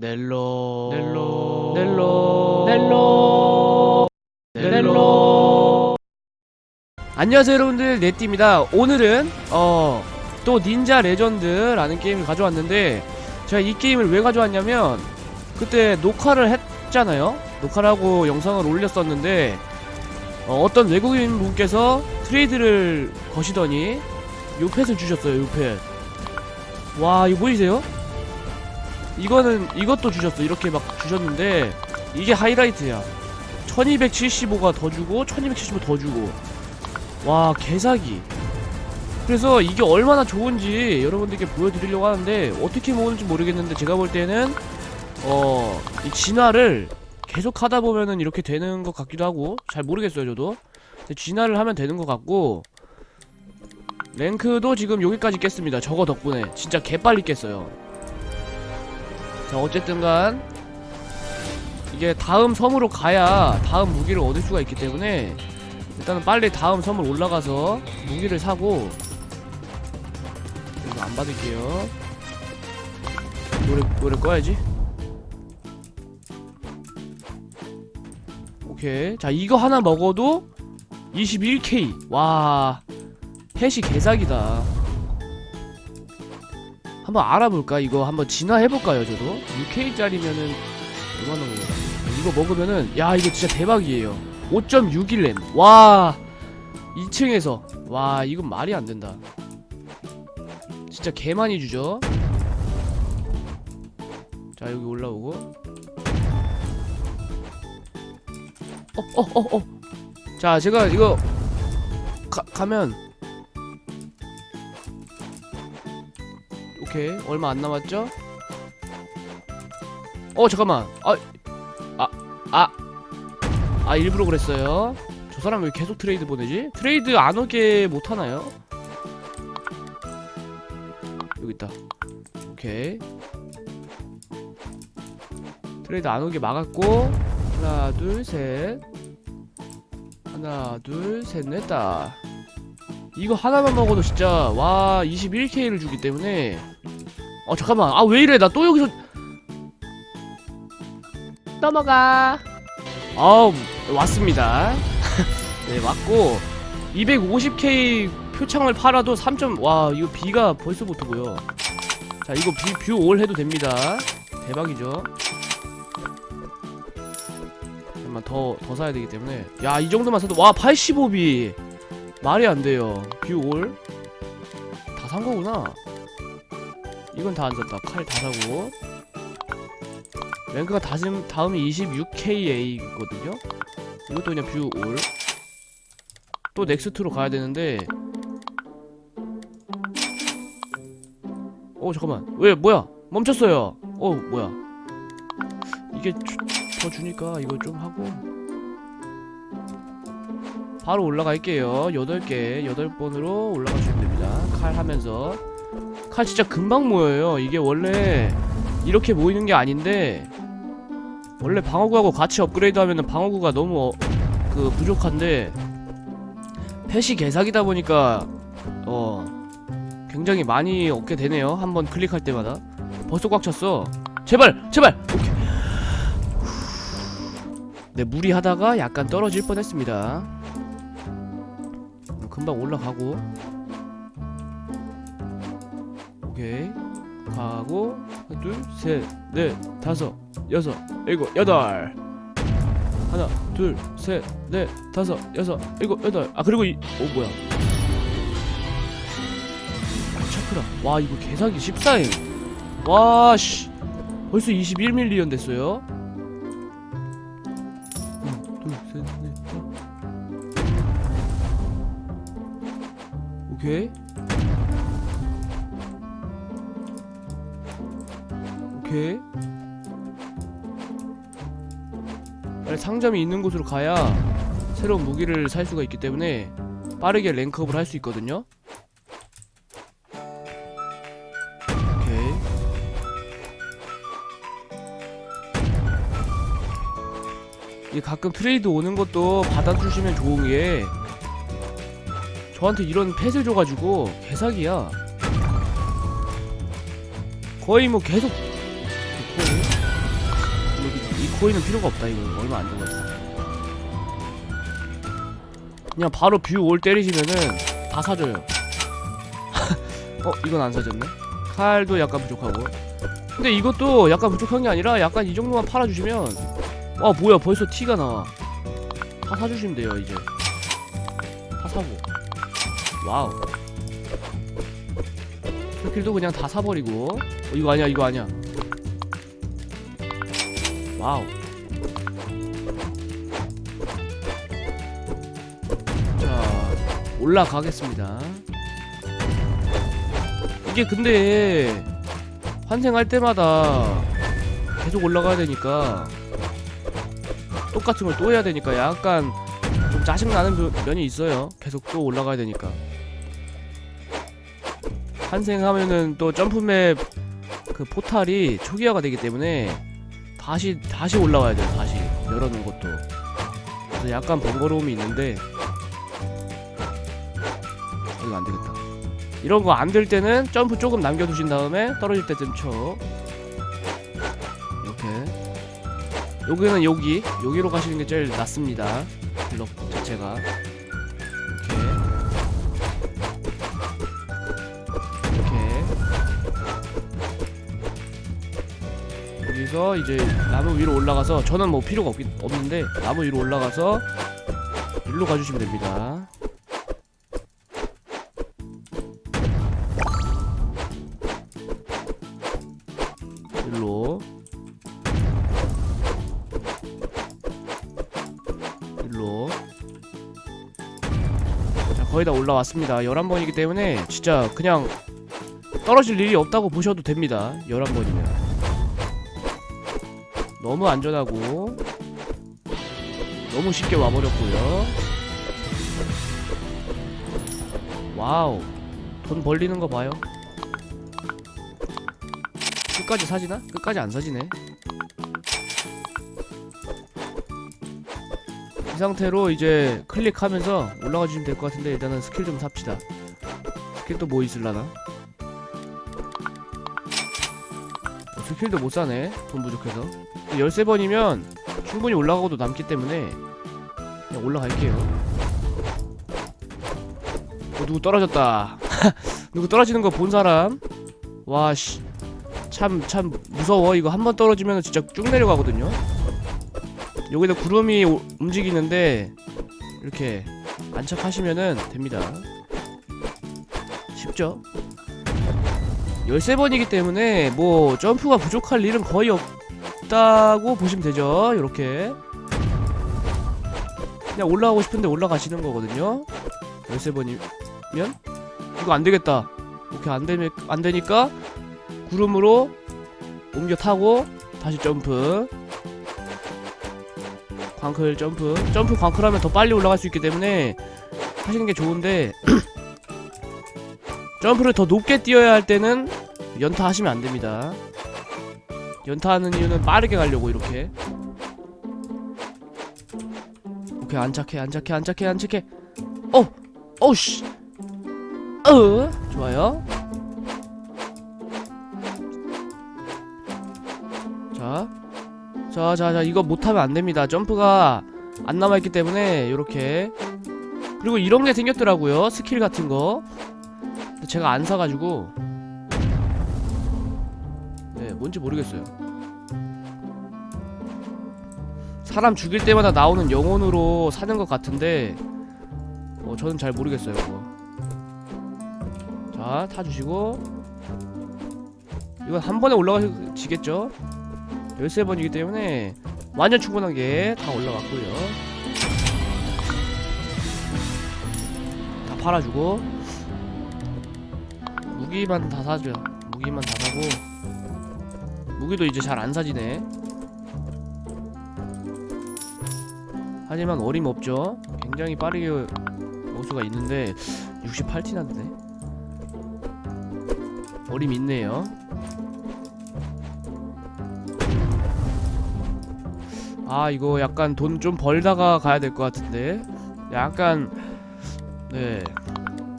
넬로. 넬로. 넬로. 넬로. 넬로. 안녕하세요 여러분들. 네띠입니다. 오늘은 어 또 닌자 레전드라는 게임을 가져왔는데 제가 이 게임을 왜 가져왔냐면 그때 녹화를 했잖아요. 녹화를 하고 영상을 올렸었는데 어, 어떤 외국인 분께서 트레이드를 거시더니 요 펫을 주셨어요 요펫 와 이거 보이세요? 이거는 이것도 주셨어. 이렇게 막 주셨는데 이게 하이라이트야. 1275가 더 주고 1275 더 주고. 와 개사기. 그래서 이게 얼마나 좋은지 여러분들께 보여드리려고 하는데 어떻게 모으는지 모르겠는데 제가 볼 때는 어 이 진화를 계속 하다 보면은 이렇게 되는 것 같기도 하고 잘 모르겠어요 저도. 진화를 하면 되는 것 같고 랭크도 지금 여기까지 깼습니다. 저거 덕분에. 진짜 개빨리 깼어요 자 어쨌든간 이게 다음 섬으로 가야 다음 무기를 얻을 수가 있기 때문에 일단은 빨리 다음 섬을 올라가서 무기를 사고 이거 안 받을게요. 노래 노래 꺼야지. 오케이. 자 이거 하나 먹어도 21K 와 펫이 개사기다 한번 알아볼까? 이거 한번 진화해볼까요 저도? 6K짜리면은 얼마나 먹어 이거 먹으면은 야 이거 진짜 대박이에요. 5.61램. 와 2층에서. 와 이건 말이 안 된다. 진짜 개 많이 주죠? 자 여기 올라오고. 어 어 어어. 자 제가 이거 가, 가면 오케이. 얼마 안 남았죠? 어 잠깐만. 아아 아. 아 일부러 그랬어요? 저 사람 왜 계속 트레이드 보내지? 트레이드 안 오게 못하나요? 여기 있다. 오케이. 트레이드 안 오게 막았고 하나 둘 셋. 하나 둘 셋 넷다. 이거 하나만 먹어도 진짜 와 21K를 주기 때문에 어 잠깐만. 아 왜 이래? 나 또 여기서 넘어가. 아우 왔습니다. 네 왔고 250K 표창을 팔아도 3점. 와 이거 B가 벌써부터 보여 자 이거 B 뷰올 해도 됩니다. 대박이죠? 잠깐만 더, 더 사야 되기 때문에. 야 이 정도만 사도 와 85B 말이 안 돼요. 뷰올. 다 산 거구나 이건 다안 샀다. 칼 다 사고. 랭크가 다음, 다음이 26KA거든요? 이것도 그냥 뷰 올. 또 넥스트로 가야 되는데. 어 잠깐만. 왜 뭐야? 멈췄어요. 어 뭐야? 이게 주, 더 주니까 이거 좀 하고. 바로 올라갈게요. 8개 8번으로 올라가시면 됩니다. 칼 하면서 칼 진짜 금방 모여요. 이게 원래 이렇게 모이는 게 아닌데 원래 방어구하고 같이 업그레이드 하면은 방어구가 너무 어, 그 부족한데 펫이 개사기다 보니까 어 굉장히 많이 얻게 되네요. 한번 클릭할 때마다. 벌써 꽉 찼어. 제발 제발! 오케이. 네 무리하다가 약간 떨어질 뻔했습니다. 금방 올라가고 오케이. 가고 하나 둘셋넷 다섯 여섯 일곱 여덟. 하나 둘셋넷 다섯 여섯 일곱 여덟. 아 그리고 이어 뭐야? 아, 차크라 와 이거 개사기 14임 와씨. 벌써 21밀리언 됐어요. 오케이 오케이 빨리 상점이 있는 곳으로 가야 새로운 무기를 살 수가 있기 때문에 빠르게 랭크업을 할 수 있거든요. 오케이 이게 가끔 트레이드 오는 것도 받아주시면 좋은 게 저한테 이런 펫을 줘가지고 개사기야. 거의 뭐 계속 코인은 필요가 없다 이거. 얼마 안 들어갔어 그냥 바로 뷰 올 때리시면은 다 사줘요. 어 이건 안 사줬네? 칼도 약간 부족하고. 근데 이것도 약간 부족한 게 아니라 약간 이 정도만 팔아주시면 와 뭐야 벌써 티가 나와 다 사주시면 돼요 이제. 다 사고. 와우. 스킬도 그냥 다 사버리고. 어, 이거 아니야 이거 아니야 와우. 자 올라가겠습니다. 이게 근데 환생할 때마다 계속 올라가야 되니까 똑같은 걸 또 해야 되니까 약간 좀 짜증나는 면- 면이 있어요. 계속 또 올라가야 되니까. 환생하면은 또 점프맵 그 포탈이 초기화가 되기 때문에 다시 다시 올라와야 돼요 다시. 열어놓은 것도. 그래서 약간 번거로움이 있는데. 어, 이거 안 되겠다. 이런 거 안 될 때는 점프 조금 남겨두신 다음에 떨어질 때쯤 쳐. 이렇게. 여기는 여기. 여기로 가시는 게 제일 낫습니다. 블럭 자체가 여기서 이제 나무 위로 올라가서 저는 뭐 필요가 없긴 없는데 나무 위로 올라가서 일로 가주시면 됩니다. 일로. 일로. 자 거의 다 올라왔습니다. 11번이기 때문에 진짜 그냥 떨어질 일이 없다고 보셔도 됩니다. 11번이면 너무 안전하고 너무 쉽게 와버렸고요. 와우. 돈 벌리는 거 봐요. 끝까지 사지나? 끝까지 안 사지네. 이 상태로 이제 클릭하면서 올라가 주시면 될 것 같은데 일단은 스킬 좀 삽시다. 스킬 또 뭐 있을라나? 어, 스킬도 못 사네 돈 부족해서. 13번이면 충분히 올라가고도 남기 때문에 그냥 올라갈게요. 어 누구 떨어졌다. 누구 떨어지는 거 본 사람? 와 씨. 참 참 무서워. 이거 한 번 떨어지면 진짜 쭉 내려가거든요. 여기다 구름이 오- 움직이는데 이렇게 안착하시면은 됩니다. 쉽죠 13번이기 때문에 뭐 점프가 부족할 일은 거의 없다고 보시면 되죠. 이렇게. 그냥 올라가고 싶은데 올라가시는 거거든요. 13번이면. 이거 안되겠다. 오케이 안되면 안되니까 구름으로 옮겨 타고 다시 점프. 광클 점프. 점프 광클하면 더 빨리 올라갈 수 있기 때문에 하시는 게 좋은데 점프를 더 높게 뛰어야 할 때는 연타 하시면 안 됩니다. 연타하는 이유는 빠르게 가려고 이렇게. 오케이 안착해 안착해 안착해 안착해. 어, 어씨, 어 좋아요. 자, 자, 자, 자, 이거 못하면 안 됩니다. 점프가 안 남아있기 때문에 이렇게. 그리고 이런 게 생겼더라고요. 스킬 같은 거. 근데 제가 안 사가지고 네 뭔지 모르겠어요. 사람 죽일 때마다 나오는 영혼으로 사는 것 같은데 어 저는 잘 모르겠어요 그거. 자 타주시고. 이건 한 번에 올라가지겠죠? 13번이기 때문에 완전 충분한 게다 올라갔고요. 다 팔아주고. 무기만 다 사죠. 무기만 다 사고 무기도 이제 잘 안 사지네. 하지만 어림없죠. 굉장히 빠르게 올 수가 있는데 68티 났네. 어림 있네요. 아 이거 약간 돈 좀 벌다가 가야 될 것 같은데 약간 네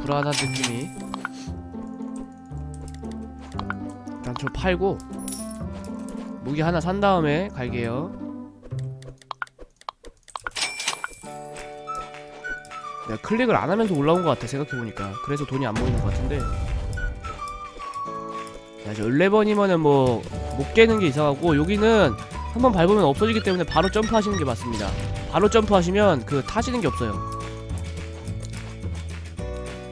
불안한 느낌이 일단 저 팔고 무기 하나 산 다음에 갈게요. 내가 클릭을 안 하면서 올라온 것 같아 생각해보니까. 그래서 돈이 안 모이는 것 같은데. 야, 저 11번이면은 뭐 못 깨는 게 이상하고 여기는 한번 밟으면 없어지기 때문에 바로 점프하시는 게 맞습니다. 바로 점프하시면 그 타시는 게 없어요.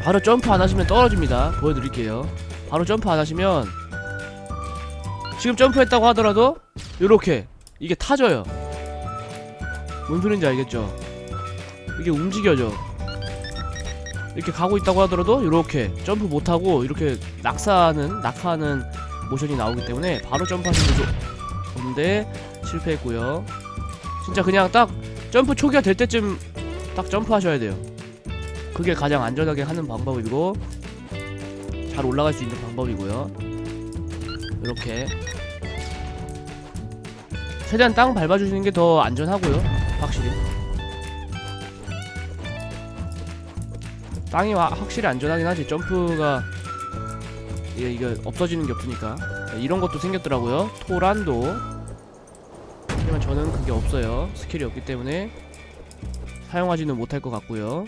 바로 점프 안 하시면 떨어집니다. 보여드릴게요. 바로 점프 안 하시면 지금 점프했다고 하더라도 요렇게 이게 타져요. 뭔 소린지 알겠죠? 이게 움직여져. 이렇게 가고 있다고 하더라도 요렇게 점프 못하고 이렇게 낙사하는 낙하하는 모션이 나오기 때문에 바로 점프하시는 게 좋은데 실패했고요. 진짜 그냥 딱 점프 초기화 될 때쯤 딱 점프하셔야 돼요. 그게 가장 안전하게 하는 방법이고 잘 올라갈 수 있는 방법이고요. 이렇게 최대한 땅 밟아주시는 게 더 안전하고요 확실히. 땅이 와- 확실히 안전하긴 하지. 점프가 이게, 이게 없어지는 게 없으니까. 네, 이런 것도 생겼더라고요. 토란도. 하지만 저는 그게 없어요. 스킬이 없기 때문에 사용하지는 못할 것 같고요.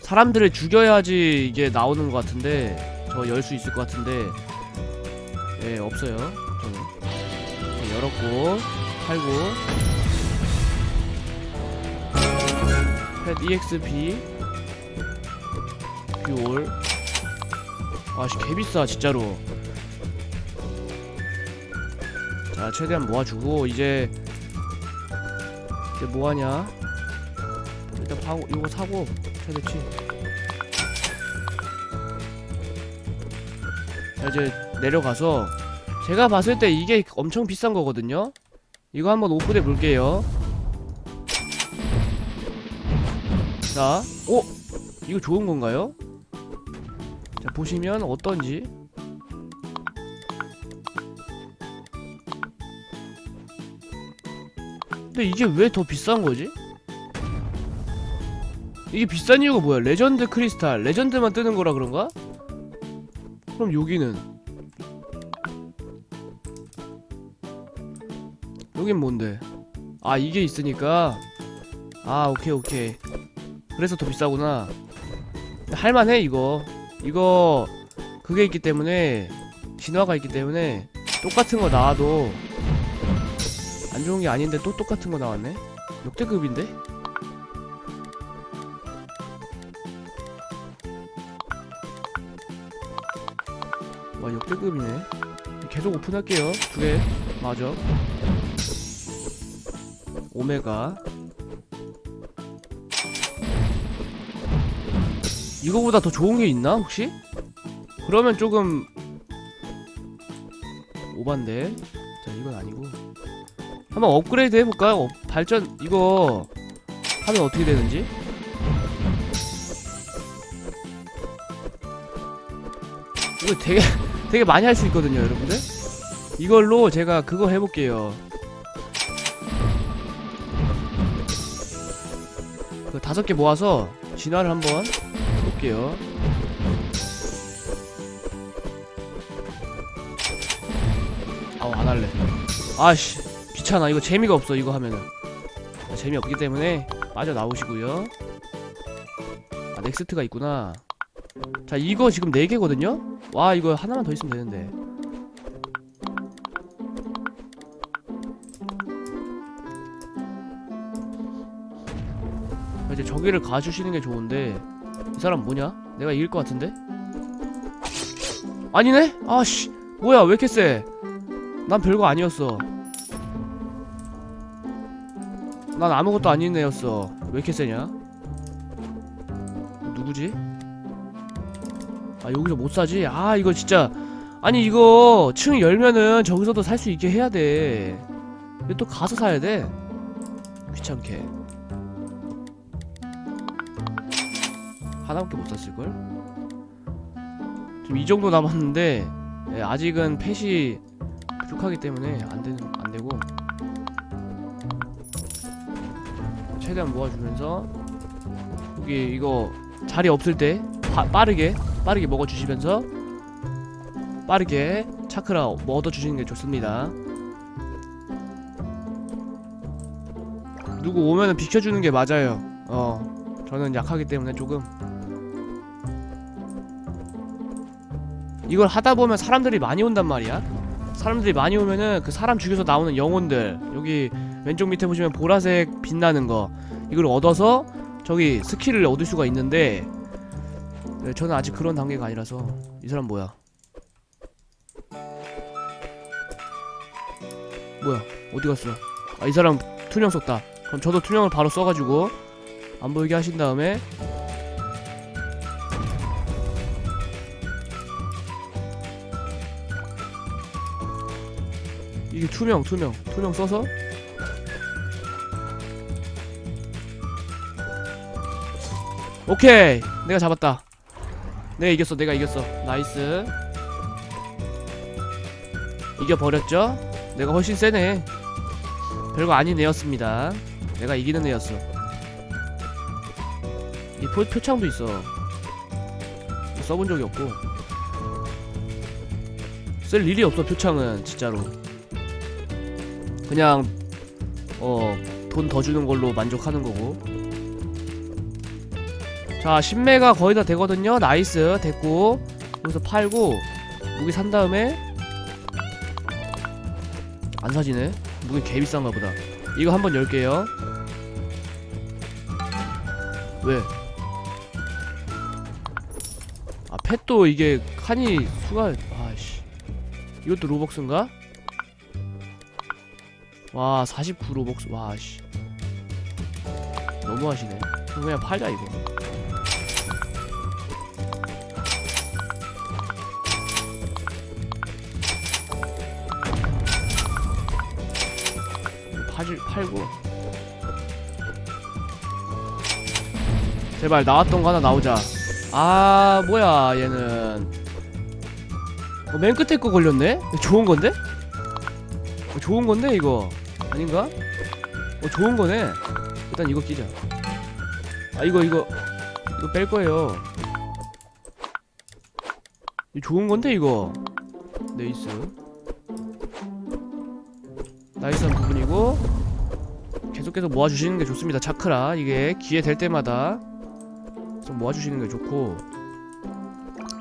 사람들을 죽여야지 이게 나오는 것 같은데 저 열 수 있을 것 같은데 예 없어요 열었고 팔고. 펫 EXP 뷰올. 아씨 개비싸 진짜로. 자 최대한 모아주고 이제 이제 뭐하냐? 일단 파고 이거 사고 최대치. 자 이제 내려가서 제가 봤을 때 이게 엄청 비싼 거거든요 이거 한번 오픈해 볼게요 자, 어? 이거 좋은 건가요? 자, 보시면 어떤지. 근데 이게 왜 더 비싼 거지? 이게 비싼 이유가 뭐야? 레전드 크리스탈, 레전드만 뜨는 거라 그런가? 그럼 여기는 여긴 뭔데? 아 이게 있으니까. 아 오케이 오케이. 그래서 더 비싸구나. 할만해 이거. 이거 그게 있기 때문에 진화가 있기 때문에 똑같은 거 나와도 안 좋은 게 아닌데 또 똑같은 거 나왔네? 역대급인데? 와 역대급이네. 계속 오픈할게요. 두 개. 맞아 오메가. 이거보다 더 좋은 게 있나 혹시? 그러면 조금 오반데. 자 이건 아니고. 한번 업그레이드 해볼까요? 어, 발전 이거 하면 어떻게 되는지? 이거 되게 되게 많이 할 수 있거든요 여러분들. 이걸로 제가 그거 해볼게요 다섯 개 모아서 진화를 한번 볼게요. 아우 안 할래. 아씨 귀찮아. 이거 재미가 없어. 이거 하면은 재미 없기 때문에 빠져 나오시고요. 아 넥스트가 있구나. 자 이거 지금 네 개거든요. 와 이거 하나만 더 있으면 되는데. 저기를 가주시는 게 좋은데 이 사람 뭐냐? 내가 이길 것 같은데? 아니네? 아씨 뭐야 왜 이렇게 세? 난 별거 아니었어 난 아무것도 아닌 애였어 왜 이렇게 세냐? 누구지? 아 여기서 못 사지? 아 이거 진짜 아니 이거 층 열면은 저기서도 살 수 있게 해야 돼. 근데 또 가서 사야 돼. 귀찮게. 하나밖에 못 샀을걸? 지금 이 정도 남았는데 예, 아직은 펫이 부족하기 때문에 안 되는 안 되고 최대한 모아주면서 여기 이거 자리 없을 때 바- 빠르게 빠르게 먹어주시면서 빠르게 차크라 뭐 얻어주시는 게 좋습니다. 누구 오면은 비켜주는 게 맞아요. 어 저는 약하기 때문에 조금 이걸 하다 보면 사람들이 많이 온단 말이야. 사람들이 많이 오면은 그 사람 죽여서 나오는 영혼들 여기 왼쪽 밑에 보시면 보라색 빛나는 거 이걸 얻어서 저기 스킬을 얻을 수가 있는데 네, 저는 아직 그런 단계가 아니라서 이 사람 뭐야? 뭐야? 어디 갔어? 아 이 사람 투명 썼다. 그럼 저도 투명을 바로 써가지고 안 보이게 하신 다음에 이게 투명 투명 투명 써서? 오케이. 내가 잡았다. 내가 이겼어 내가 이겼어. 나이스. 이겨버렸죠? 내가 훨씬 세네. 별거 아닌 애였습니다. 내가 이기는 애였어. 이 표, 표창도 있어. 써본 적이 없고. 쓸 일이 없어 표창은 진짜로 그냥 어 돈 더 주는 걸로 만족하는 거고. 자 신매가 거의 다 되거든요. 나이스. 됐고. 여기서 팔고 무기 산 다음에 안 사지네. 무기 개 비싼가 보다. 이거 한번 열게요. 왜? 아 펫도 이게 칸이 수가 아씨. 이것도 로벅스인가? 와 49 로벅스 와씨. 너무하시네. 그냥 팔자 이거. 팔, 팔고 제발 나왔던 거 하나 나오자. 아 뭐야 얘는. 어, 맨 끝에 거 걸렸네? 좋은 건데? 어, 좋은 건데 이거 아닌가? 어 좋은 거네. 일단 이거 끼자. 아 이거 이거. 이거 뺄 거예요. 이거 좋은 건데 이거? 네이스. 나이스한 부분이고 계속 계속 모아주시는 게 좋습니다 차크라. 이게 기회 될 때마다. 좀 모아주시는 게 좋고.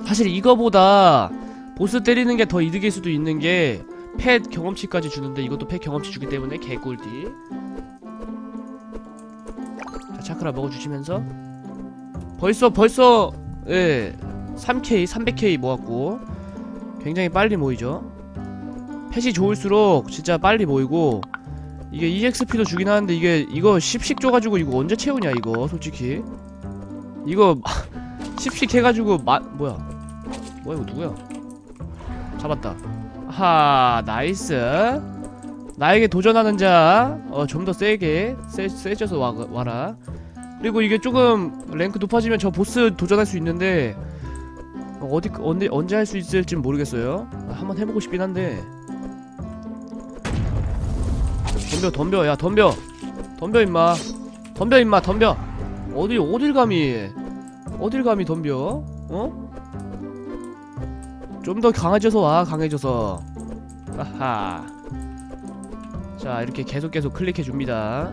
사실 이거보다 보스 때리는 게 더 이득일 수도 있는 게 펫 경험치까지 주는데 이것도 펫 경험치 주기 때문에 개꿀띠 자 차크라 먹어주시면서. 벌써 벌써 예 3K 300K 모았고. 굉장히 빨리 모이죠. 펫이 좋을수록 진짜 빨리 모이고. 이게 EXP도 주긴 하는데 이게 이거 10씩 줘가지고 이거 언제 채우냐 이거 솔직히. 이거 10씩 해가지고 마 뭐야? 뭐야 이거 누구야? 잡았다 하 나이스. 나에게 도전하는 자어좀 더 세게 세, 세져서 와, 와라. 그리고 이게 조금 랭크 높아지면 저 보스 도전할 수 있는데 어, 어디 언제 언제 할 수 있을지 모르겠어요. 아, 한번 해보고 싶긴 한데. 덤벼 덤벼. 야 덤벼. 덤벼 임마. 덤벼 임마 덤벼. 어디 어딜 감히 어딜 감히 덤벼? 어? 좀 더 강해져서 와 강해져서. 하하. 자 이렇게 계속 계속 클릭해 줍니다